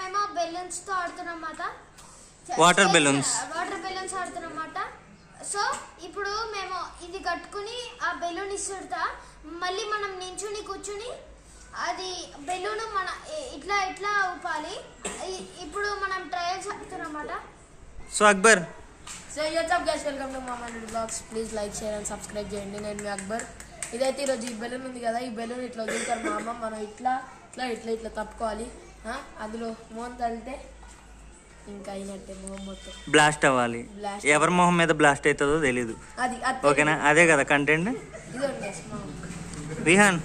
మేము బెలూన్స్తో ఆడుతున్నమాట Water balloons. వాటర్ బెలూన్స్ ఆడుతున్నమాట సో ఇప్పుడు మేము ఇది కట్టుకుని ఆ బెలూన్ ఇస్తుంటా మళ్ళీ మనం నించుని కూర్చుని అది బెలూన్ మన ఇట్లా ఇట్లా ఊపాలి. ఇప్పుడు మనం trials ఆడుతున్నమాట so Akbar so YouTube guys welcome to Mama blogs please like share and subscribe చేయండి నేను మీ అక్బర్ ఇదైతే ఈరోజు ఈ బెలూన్ ఉంది కదా ఈ బెలూన్ ఇట్లా వదులుతారు మా అమ్మ. మనం ఇట్లా ఇట్లా ఇట్లా ఇట్లా తప్పుకోవాలి. అందులో మోహన్ తగిలితే ఇంకా అయినట్టే మొహం మొత్తం. బ్లాస్ట్ అవ్వాలి. Blast. ఎవరి మొహం మీద బ్లాస్ట్ అవుతుందో తెలీదు. అది అది ఓకేనా? అదే కదా కంటెంట్ ఇదండి Rihan.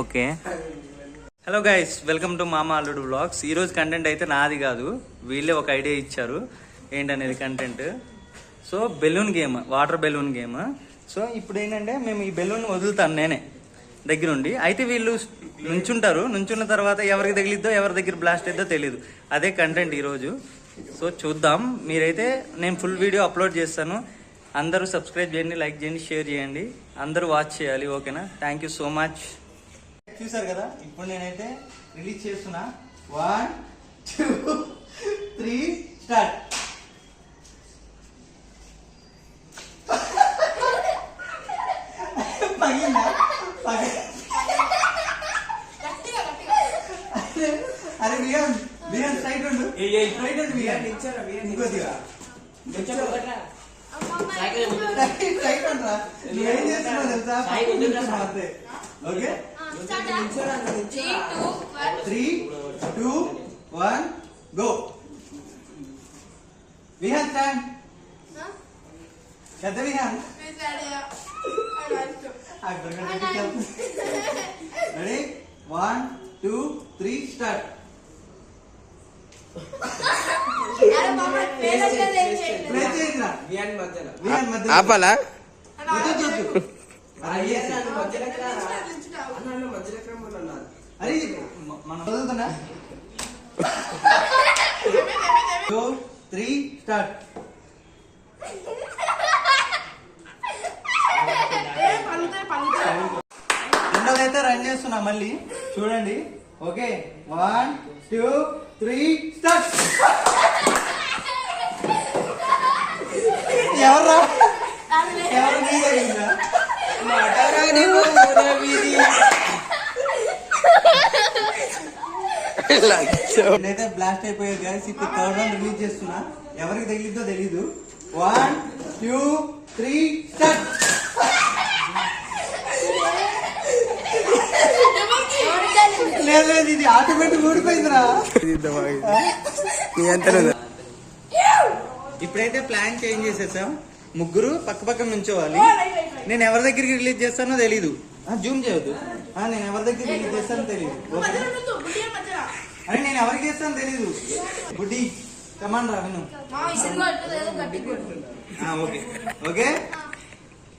Okay hello guys welcome to Mama Alludu blogs ఈరోజు కంటెంట్ అయితే నాది కాదు. వీళ్ళే ఒక ఐడియా ఇచ్చారు. ఏంటనేది content so balloon game water balloon game so ఇప్పుడు ఏంటంటే మేము ఈ బెలూన్ వదులుతాను నేనే. దగ్గరుండి. అయితే వీళ్ళు నుంచుంటారు. నుంచున్న తర్వాత ఎవరికి తగిలిద్దో ఎవరి దగ్గర బ్లాస్ట్ అయిద్దో తెలియదు అదే కంటెంట్ ఈరోజు సో చూద్దాం. మీరైతే నేను ఫుల్ వీడియో అప్లోడ్ చేస్తాను. అందరూ సబ్స్క్రైబ్ చేయండి లైక్ చేయండి షేర్ చేయండి. అందరూ వాచ్ చేయాలి ఓకేనా? థ్యాంక్ యూ సో మచ్ చూసారు కదా? ఇప్పుడు నేనైతే రిలీజ్ చేస్తున్నా. వన్ టూ త్రీ స్టార్ట్ పగిలిందా? అరే వియాన్ వియాన్ స్ట్రైట్ ఉండు. స్ట్రైట్ ఉండు వియాన్ ఇంకొద్దిగా స్ట్రైట్ స్ట్రైట్ ఉండరా. ఏం చేస్తున్నావు తెలుసా? నిల్చున్నావు అంతే. Okay? Three two one go Vihaan stand పెద్ద Vihaan. Ready one two three start ఆపాలా? అరే మనం చదువుతున్నా టూ త్రీ స్టార్ట్ అయితే రన్ చేస్తున్నా మళ్ళీ. చూడండి. Okay. One two three start ఎవర్రా? ఎవరు నీ బ్లాస్ట్ అయిపోయాయి గైస్ ఇప్పుడు థర్డ్ రౌండ్ రిలీజ్ చేస్తున్నా. ఎవరికి తగిలిద్దో తెలీదు. వన్ టూ త్రీ స్టార్ట్ లేదు ఇది ఆటోమేటిక్ ఊడిపోయిందిరా. ఇప్పుడైతే ప్లాన్ చేంజ్ చేసేసాం. ముగ్గురు పక్క పక్క నుంచోవాలి. నేను ఎవరి దగ్గరికి రిలీజ్ చేస్తానో తెలీదు. జూమ్ చేయొద్దు. ఆ, నేను ఎవరి దగ్గర రిలీజ్ చేస్తానో తెలీదు. ఓకే? అరే నేను ఎవరికి చేస్తానో తెలీదు. బుడ్డి కమాండ్ రా విను. ఓకే. ఓకే?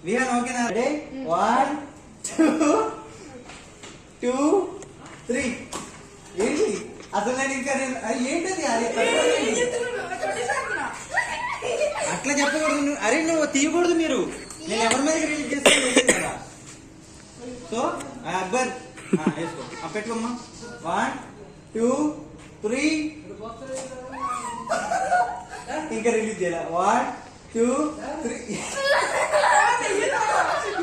విహాన్ ఓకేనా? వన్ టూ టూ త్రీ ఏంటి అసలు నేను ఇంకా నేను- ఏంటది అరే అట్లా చెప్పకూడదు నువ్వు అరే నువ్వు తీయకూడదు మీరు నేను ఎవరి మీద రిలీజ్ చేస్తాను కదా సో అక్బర్ వేసుకో పెట్టుకోమ్మా వన్ టూ త్రీ ఇంకా రిలీజ్ చేయాలి వన్ టూ త్రీ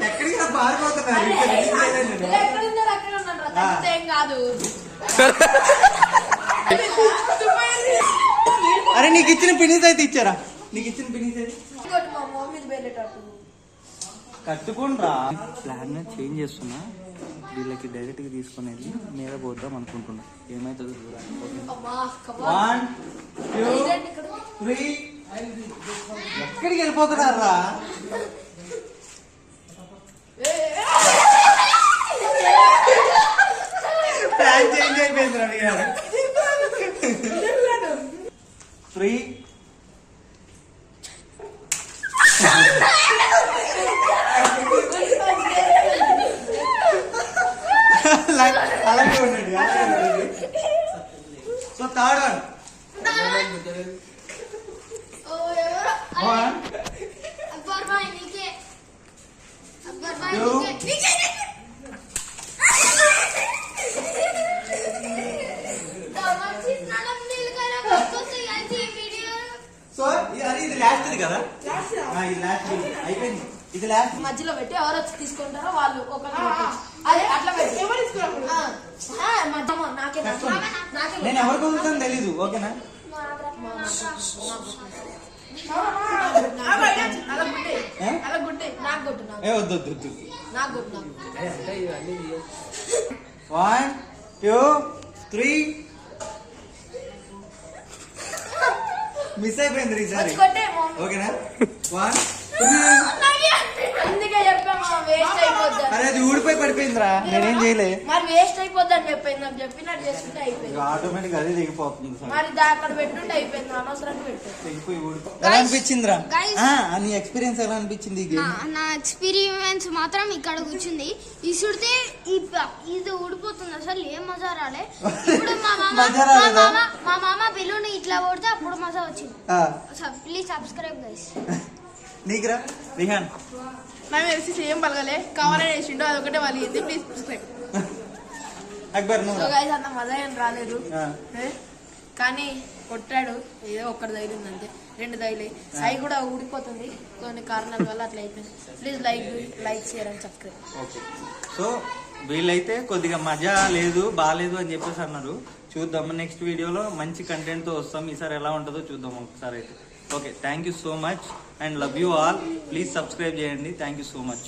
ఎక్కడికి పారిపోతున్నారు ఇంకా రిలీజ్ చేయలేదు కాదు. అరే నీకు ఇచ్చిన పినీస్ అయితే ఇచ్చారా? నీకు ఇచ్చిన పినీస్ అయితే కట్టుకోండిరా. ప్లాన్ చేంజ్ చేస్తున్నా. వీళ్ళకి డైరెక్ట్గా తీసుకుని వెళ్ళి మీద పోద్దాం అనుకుంటున్నా. ఏమైతుందో వన్ టూ త్రీ ఎక్కడికి వెళ్ళిపోతున్నారా ప్లాన్ చేంజ్ అయిపోయింది రవి గారు త్రీ అలా- అలాగే ఉండండి అలాగే ఉండండి సో థర్డ్ వన్ ఓ ఎవరో వన్ అక్బర్ భాయ్ నీకే అక్బర్ భాయ్ Two. నీకే నీకే లాస్ట్ కదా? ఆ, ఇది లాస్ట్ అయిపోయింది. ఇది లాస్ట్ మధ్యలో పెట్టి ఎవరు వచ్చి తీసుకుంటారో వాళ్ళు పెట్టొచ్చు. అదే అట్లా పెట్టి. ఎవరు తీసుకురాకూడదు ఆ, ఆ, మధ్యలో నాకే నేను ఎవరికి వదులుతాను తెలీదు ఓకేనా? అలా అలా గుడ్డే మిస్ అయిపోయింది ఈసారి. ఓకేనా వన్ వేస్ట్ అయిపోద్ది. అరే అది ఊడిపోయి పడిపోయిందిరా. నేనేం చేయలే. మరి వేస్ట్ అయిపోద్ది అని చెప్పింది నాకు చెప్పినట్టు చేసుకుంటే అయిపోయింది. ఆటోమేటిక్ అదే దిగిపోతుంది మరి దా అక్కడ పెట్టుంటే అయిపోయింది అనవసరంగా పెట్టు. ఎలా అనిపించిందిరా? Guys. ఆ, నీ ఎక్స్పీరియన్స్ ఎలా అనిపించింది ఈ నా గేమ్ నా ఎక్స్పీరియన్స్ మాత్రం ఇక్కడ కూర్చుంది. ఇసుడితే ఈ ప- ఇది ఊడిపోతుంది అసలు ఏం మజా రాలే. ఇప్పుడు మా మామ మజా మా రాలేదా? మామ మా మామ బెలూన్ ఇట్లా కొడితే అప్పుడు మజా వచ్చింది. ప్లీజ్ సబ్స్క్రైబ్ గైస్ నీకురా? రిహాన్. మేము వేసి ఏం పలగలే? కావాలని వేసిండో అది ఒకటే వాళ్ళు please subscribe Akbar so. Guys అంత మజా ఏం రాలేదు? కానీ కొట్టాడు. ఏదో ఒక్కటి తగిలింది అంతే రెండు తగిలి అవి కూడా ఊడిపోతుంది. కొన్ని కారణాల వల్ల అట్లా అయిపోయింది. Please like like share and subscribe okay so వీళ్ళైతే కొద్దిగా మజా లేదు బాగాలేదు అని చెప్పేసి అన్నారు. చూద్దాం. నెక్స్ట్ వీడియోలో మంచి కంటెంట్తో వస్తాం. ఈసారి ఎలా ఉంటుందో చూద్దాం ఒకసారి అయితే. Okay thank you so much and love you all. Please subscribe చేయండి. Thank you so much.